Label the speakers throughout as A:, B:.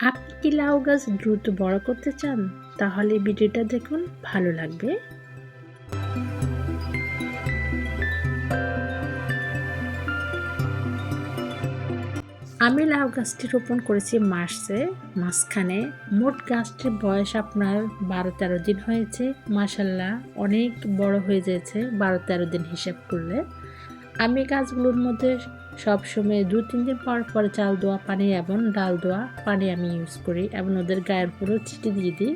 A: আপনি কি লাউ গাছ দ্রুত বড় করতে চান? তাহলে ভিডিওটা দেখুন, ভালো লাগবে। আমি লাউ গাছটি রোপণ করেছি মার্চে। মাঝখানে মোট গাছটির বয়স আপনার বারো তেরো দিন হয়েছে। মাসাল্লাহ অনেক বড় হয়ে যেছে বারো তেরো দিন হিসাব করলে। আমি গাছগুলোর মধ্যে সব সময় দু, তিন দিন পর পর চাল দোয়া, পানি এবং ডাল দোয়া, পানি আমি ইউজ করি এবং ওদের গায়ের উপরেও ছিটে দিয়ে দিই।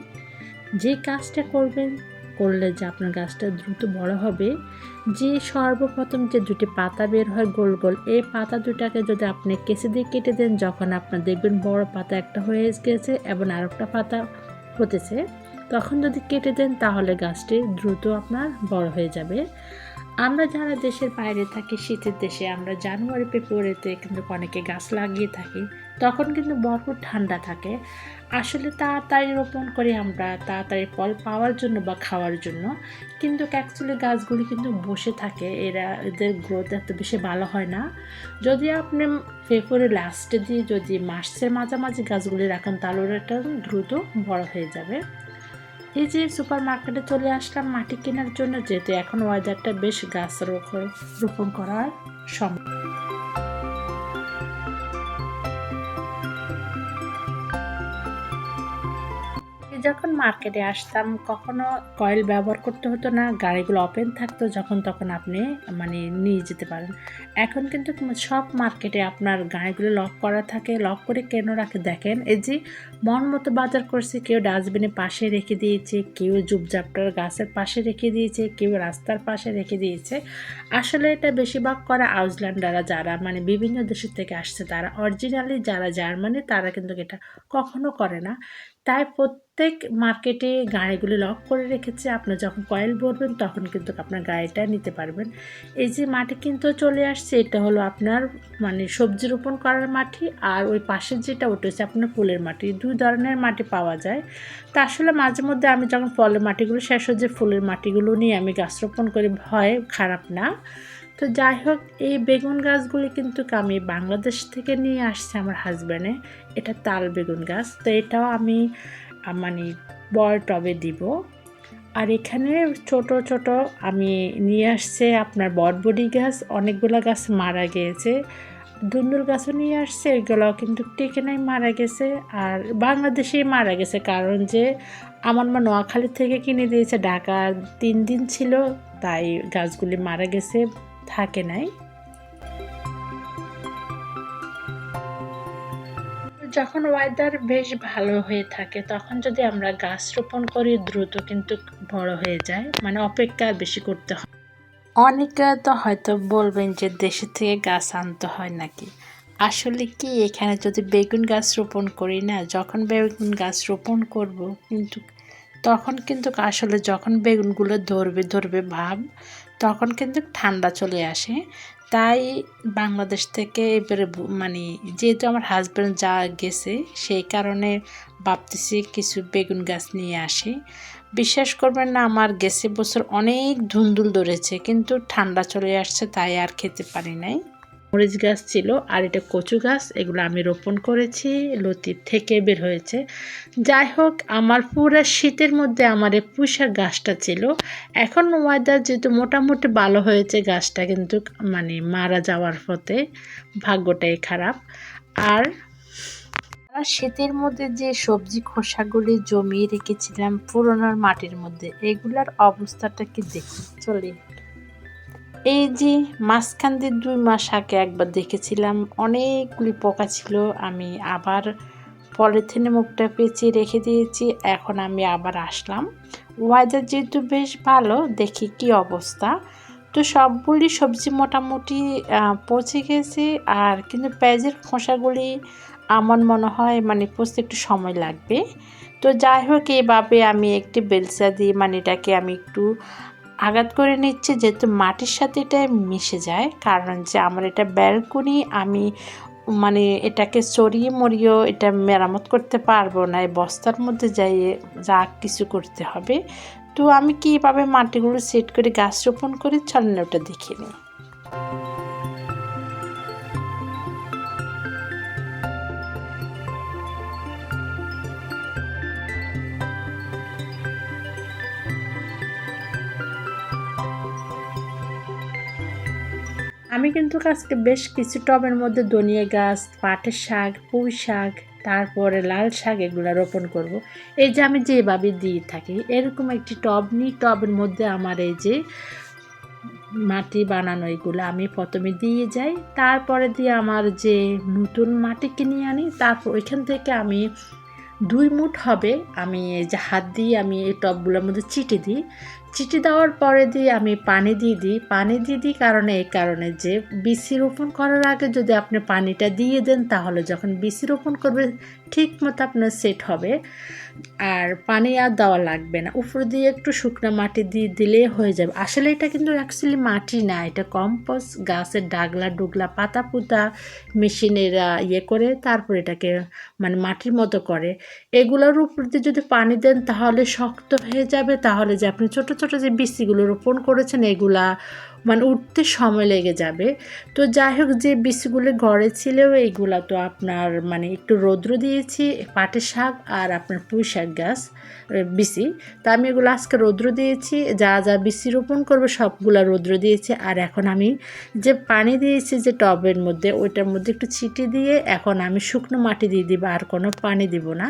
A: যে কাজটা করবেন, করলে যে আপনার গাছটা দ্রুত বড় হবে। যে সর্বপ্রথম যে দুটি পাতা বের হয় গোল গোল, এই পাতা দুটাকে যদি আপনি কেসে দিয়ে কেটে দেন, যখন আপনার দেখবেন বড় পাতা একটা হয়ে গেছে এবং আর একটা পাতা হতেছে, তখন যদি কেটে দেন, তাহলে গাছটি দ্রুত আপনার বড় হয়ে যাবে। আমরা যারা দেশের বাইরে থাকি, শীতের দেশে আমরা জানুয়ারি, ফেব্রুয়ারিতে কিন্তু অনেকে গাছ লাগিয়ে থাকি, তখন কিন্তু ভরপুর ঠান্ডা থাকে। আসলে তাড়াতাড়ি রোপণ করি আমরা, তাড়াতাড়ি ফল পাওয়ার জন্য বা খাওয়ার জন্য। কিন্তু অ্যাকচুয়ালি গাছগুলি কিন্তু বসে থাকে, এরা এদের গ্রোথ এত বেশি ভালো হয় না। যদি আপনি ফেব্রুয়ারি লাস্টে দিয়ে যদি মার্চের মাঝামাঝি গাছগুলি রাখেন, তাহলে এটা দ্রুত বড় হয়ে যাবে। এই যে সুপার মার্কেটে চলে আসলাম মাটি কেনার জন্য, যেহেতু এখন ওয়েদারটা বেশ গাছ রোপণ করার সময় যখন মার্কেটে আসতাম, কখনো কয়েল ব্যবহার করতে হতো না, গাড়িগুলো ওপেন থাকতো যখন তখন আপনি মানে নিয়ে যেতে পারেন। এখন কিন্তু সব মার্কেটে আপনার গাড়িগুলো লক করা থাকে লক করে কেন রাখে দেখেন? এই যে মন মতো বাজার করছে, কেউ ডাস্টবিনের পাশে রেখে দিয়েছে, কেউ জুপজাপটার গাছের পাশে রেখে দিয়েছে, কেউ রাস্তার পাশে রেখে দিয়েছে। আসলে এটা বেশিরভাগ করা আউসল্যান্ডাররা যারা মানে বিভিন্ন দেশের থেকে আসছে, তারা। অরিজিনালি যারা জার্মানি, তারা কিন্তু এটা কখনো করে না। তাই প্রত্যেক মার্কেটে গাড়িগুলি লক করে রেখেছে। আপনি যখন কয়েল ভরবেন, তখন কিন্তু আপনার গাড়িটা নিতে পারবেন। এই যে মাটি কিন্তু চলে আসছে, এটা হলো আপনার মানে সবজি রোপণ করার মাটি আর ওই পাশের যেটা, ওটা হচ্ছে আপনার ফুলের মাটি। দুই ধরনের মাটি পাওয়া যায়। তা আসলে মাঝে মধ্যে আমি যখন ফলের মাটিগুলো শেষ হচ্ছে ফুলের মাটিগুলো নিয়ে আমি গাছ রোপণ করি, ভয় খারাপ না। তো যাই হোক, এই বেগুন গাছগুলি কিন্তু আমি বাংলাদেশ থেকে নিয়ে আসছি আমার হাজব্যান্ডে এটা তাল বেগুন গাছ। তো এটাও আমি মানে বড় টবে দিব। আর এখানে ছোট ছোট আমি নিয়ে আসছে আপনার বটবডি গাছ। অনেকগুলো গাছ মারা গিয়েছে। দুন্দুল গাছও নিয়ে আসছে এগুলো কিন্তু টিকে নাই, মারা গেছে। আর বাংলাদেশেই মারা গেছে, কারণ যে আমার মা নোয়াখালী থেকে কিনে দিয়েছে ঢাকা তিন দিন ছিল, তাই গাছগুলি মারা গেছে, থাকে নাই। যখন ওয়েদার বেশ ভালো হয়ে থাকে, তখন যদি আমরা গাছ রোপণ করি, দ্রুত কিন্তু বড় হয়ে যায়। মানে অপেক্ষা বেশি করতে হয়। অনেকে তো হয়তো বলবেন যে দেশের থেকে গাছ আনতে হয় নাকি? আসলে কি এখানে যদি বেগুন গাছ রোপণ করি না, যখন বেগুন গাছ রোপণ করব, কিন্তু তখন কিন্তু আসলে যখন বেগুনগুলো ধরবে ধরবে ভাব, তখন কিন্তু ঠান্ডা চলে আসে। তাই বাংলাদেশ থেকে এবারে মানে যেহেতু আমার হাজব্যান্ড যা গেছে, সেই কারণে ভাবতেছি কিছু বেগুন গাছ নিয়ে আসি। বিশ্বাস করবেন না, আমার গেছে বছর অনেক ধুন্দুল ধরেছে, কিন্তু ঠান্ডা চলে আসছে, তাই আর খেতে পারি নাই। মরিচ গাছ ছিল আর এটা কচু গাছ, এগুলো আমি রোপণ করেছি লতির থেকে বের হয়েছে। যাই হোক, আমার পুরো শীতের মধ্যে আমার এই পুষা গাছটা ছিল। এখন ওয়েদার যেহেতু মোটামুটি ভালো হয়েছে, গাছটা কিন্তু মানে মারা যাওয়ার পথে ভাগ্যটাই খারাপ। আর শীতের মধ্যে যে সবজি খোসাগুলি জমিয়ে রেখেছিলাম পুরোনোর মাটির মধ্যে, এগুলার অবস্থাটা কি দেখি চলে। এই যে মাঝখান দিয়ে দুই মাস আগে একবার দেখেছিলাম, অনেকগুলি পোকা ছিল। আমি আবার পলিথিনে মুখটা পেঁচিয়ে রেখে দিয়েছি, এখন আমি আবার আসলাম। ওয়েদার যেহেতু বেশ ভালো, দেখি কি অবস্থা। তো সবগুলি সবজি মোটামুটি পচে গেছে, আর কিন্তু পেঁয়াজের খোসাগুলি আমার মনে হয় মানে পচতে একটু সময় লাগবে। তো যাই হোক, এভাবে আমি একটি বেলসা দিয়ে মানে এটাকে আমি একটু আঘাত করে নিচ্ছে, যেহেতু মাটির সাথে এটা মিশে যায়। কারণ যে আমার এটা ব্যালকনি, আমি মানে এটাকে সরিয়ে মরিয়েও এটা মেরামত করতে পারব না, এই বস্তার মধ্যে যাইয়ে যা কিছু করতে হবে। তো আমি কীভাবে মাটিগুলো সেট করে গাছ রোপণ করে? চলেন ওটা দেখে নিই। আমি কিন্তু আজকে বেশ কিছু টবের মধ্যে ধনিয়া গাছ, পাটের শাক, পুঁই শাক, তারপরে লাল শাক এগুলো রোপণ করব। এই যে আমি যেভাবে দিয়ে থাকি, এরকম একটি টব নিই টবের মধ্যে আমার এই যে মাটি বানানো, এগুলো আমি প্রথমে দিয়ে যাই, তারপরে দিয়ে আমার যে নতুন মাটি কিনে আনি, তারপর ওইখান থেকে আমি দুই মুঠ হবে, আমি এই যে হাত দিয়ে আমি এই টবগুলোর মধ্যে চিটে দিই চিটি দেওয়ার পরে দিয়ে আমি পানি দিয়ে দিই। পানি দিয়ে দিই কারণে এই কারণে যে বিসি রোপণ করার আগে যদি আপনি পানিটা দিয়ে দেন তাহলে যখন বিসি রোপণ করবে ঠিক মতো আপনার সেট হবে। আর পানি আর দেওয়া লাগবে না। উপর দিয়ে একটু শুকনো মাটি দিয়ে দিলে হয়ে যাবে। আসলে এটা কিন্তু অ্যাকচুয়ালি মাটি না, এটা কম্পোস্ট গাছের ডাগলা ডুগলা পাতা পুতা মেশিনেরা ইয়ে করে তারপর এটাকে মানে মাটির মতো করে। এগুলোর উপর দিয়ে যদি পানি দেন তাহলে শক্ত হয়ে যাবে। তাহলে যে আপনি ছোট ছোট যে বিচিগুলো রোপণ করেছেন, এগুলা মানে উঠতে সময় লেগে যাবে। তো যাই হোক, যে বিচিগুলো ঘরে ছিল এইগুলা তো আপনার মানে একটু রৌদ্র দিয়েছি, পাটের শাক আর আপনার পুঁই শাক গাছ বিচি তা আমি এগুলো আজকে রৌদ্র দিয়েছি, যা যা বিচি রোপণ করবে সবগুলা রৌদ্র দিয়েছি। আর এখন আমি যে পানি দিয়েছি, যে টবের মধ্যে, ওইটার মধ্যে একটু ছিটি দিয়ে, এখন আমি শুকনো মাটি দিয়ে দিব, আর কোনো পানি দিব না।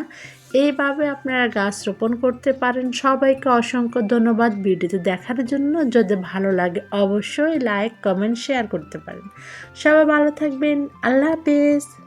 A: এইভাবে আপনারা গাছ রোপণ করতে পারেন। সবাইকে অসংখ্য ধন্যবাদ ভিডিওতে দেখার জন্য। যদি ভালো লাগে অবশ্যই লাইক, কমেন্ট, শেয়ার করতে পারেন। সবাই ভালো থাকবেন। আল্লাহ হাফেজ।